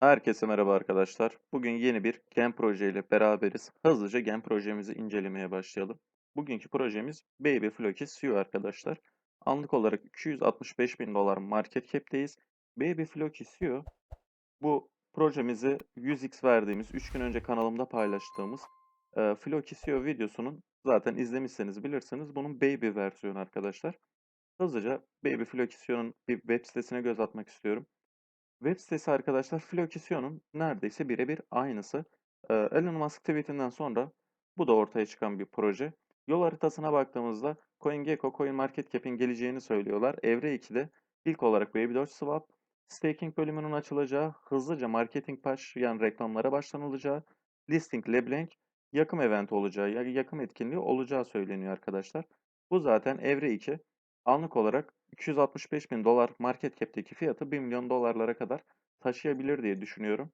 Herkese merhaba arkadaşlar. Bugün yeni bir Gen proje ile beraberiz. Hızlıca Gen projemizi incelemeye başlayalım. Bugünkü projemiz Baby Floki SEO arkadaşlar. Anlık olarak 265 bin dolar market cap'teyiz. Baby Floki SEO bu projemizi 100x verdiğimiz 3 gün önce kanalımda paylaştığımız e, Floki SEO videosunun zaten izlemişseniz bilirsiniz. Bunun Baby versiyonu arkadaşlar. Hızlıca Baby Floki SEO'nun bir web sitesine göz atmak istiyorum. Web sitesi arkadaşlar Flokisio'nun neredeyse birebir aynısı. Ee, Elon Musk tweetinden sonra bu da ortaya çıkan bir proje. Yol haritasına baktığımızda CoinGecko, CoinMarketCap'in geleceğini söylüyorlar. Evre 2'de ilk olarak Baby Doge Swap, staking bölümünün açılacağı, hızlıca marketing push yani reklamlara başlanılacağı, listing LeBlanc, yakım event olacağı, yakım etkinliği olacağı söyleniyor arkadaşlar. Bu zaten evre 2. Anlık olarak 265 bin dolar market cap'teki fiyatı 1 milyon dolarlara kadar taşıyabilir diye düşünüyorum.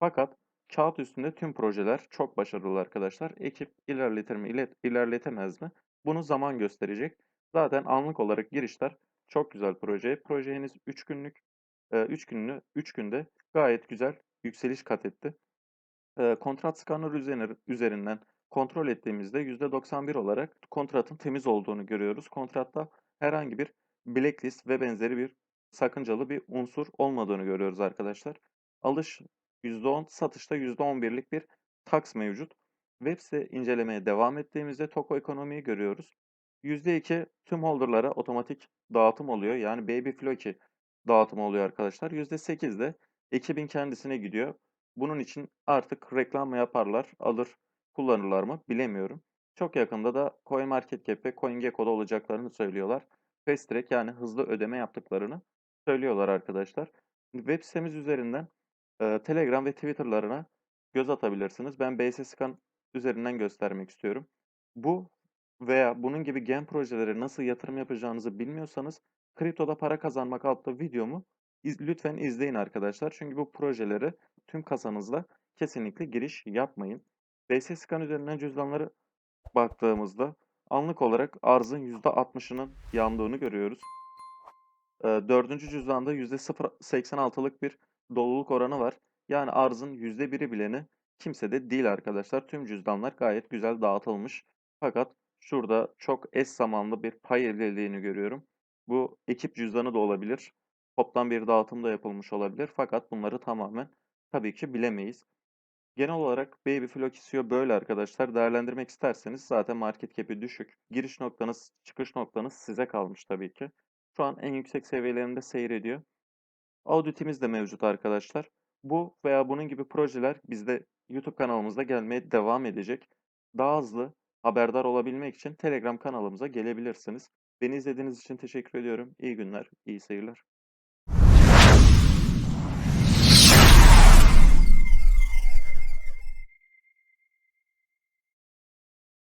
Fakat kağıt üstünde tüm projeler çok başarılı arkadaşlar. Ekip ilerletir mi, ilet- ilerletemez mi? Bunu zaman gösterecek. Zaten anlık olarak girişler çok güzel proje. Proje henüz 3 günlük, 3 günlü 3 günde gayet güzel yükseliş kat etti. Eee, kontrat scanner üzerinden kontrol ettiğimizde %91 olarak kontratın temiz olduğunu görüyoruz. Kontratta herhangi bir blacklist ve benzeri bir sakıncalı bir unsur olmadığını görüyoruz arkadaşlar. Alış %10, satışta %11'lik bir tax mevcut. Web site incelemeye devam ettiğimizde Toko ekonomiyi görüyoruz. %2 tüm holder'lara otomatik dağıtım oluyor. Yani Baby Floki dağıtım oluyor arkadaşlar. %8 de ekibin kendisine gidiyor. Bunun için artık reklam yaparlar, alır, kullanırlar mı bilemiyorum. Çok yakında da CoinMarketCap ve CoinGecko'da olacaklarını söylüyorlar. Fast Track yani hızlı ödeme yaptıklarını söylüyorlar arkadaşlar. Web sitemiz üzerinden e, Telegram ve Twitter'larına göz atabilirsiniz. Ben BSScan üzerinden göstermek istiyorum. Bu veya bunun gibi gen projelere nasıl yatırım yapacağınızı bilmiyorsanız Kriptoda Para Kazanmak adlı videomu iz- lütfen izleyin arkadaşlar. Çünkü bu projeleri tüm kasanızla kesinlikle giriş yapmayın. BS Scan üzerinden cüzdanları baktığımızda anlık olarak arzın %60'ının yandığını görüyoruz. Ee, dördüncü cüzdanda %0.86'lık bir doluluk oranı var. Yani arzın %1'i bileni kimsede değil arkadaşlar. Tüm cüzdanlar gayet güzel dağıtılmış. Fakat şurada çok eş zamanlı bir pay edildiğini görüyorum. Bu ekip cüzdanı da olabilir. Toplam bir dağıtım da yapılmış olabilir. Fakat bunları tamamen tabii ki bilemeyiz. Genel olarak Baby Flow böyle arkadaşlar. Değerlendirmek isterseniz zaten market cap'i düşük. Giriş noktanız, çıkış noktanız size kalmış tabii ki. Şu an en yüksek seviyelerinde seyrediyor. Audit'imiz de mevcut arkadaşlar. Bu veya bunun gibi projeler bizde YouTube kanalımızda gelmeye devam edecek. Daha hızlı haberdar olabilmek için Telegram kanalımıza gelebilirsiniz. Beni izlediğiniz için teşekkür ediyorum. İyi günler, iyi seyirler.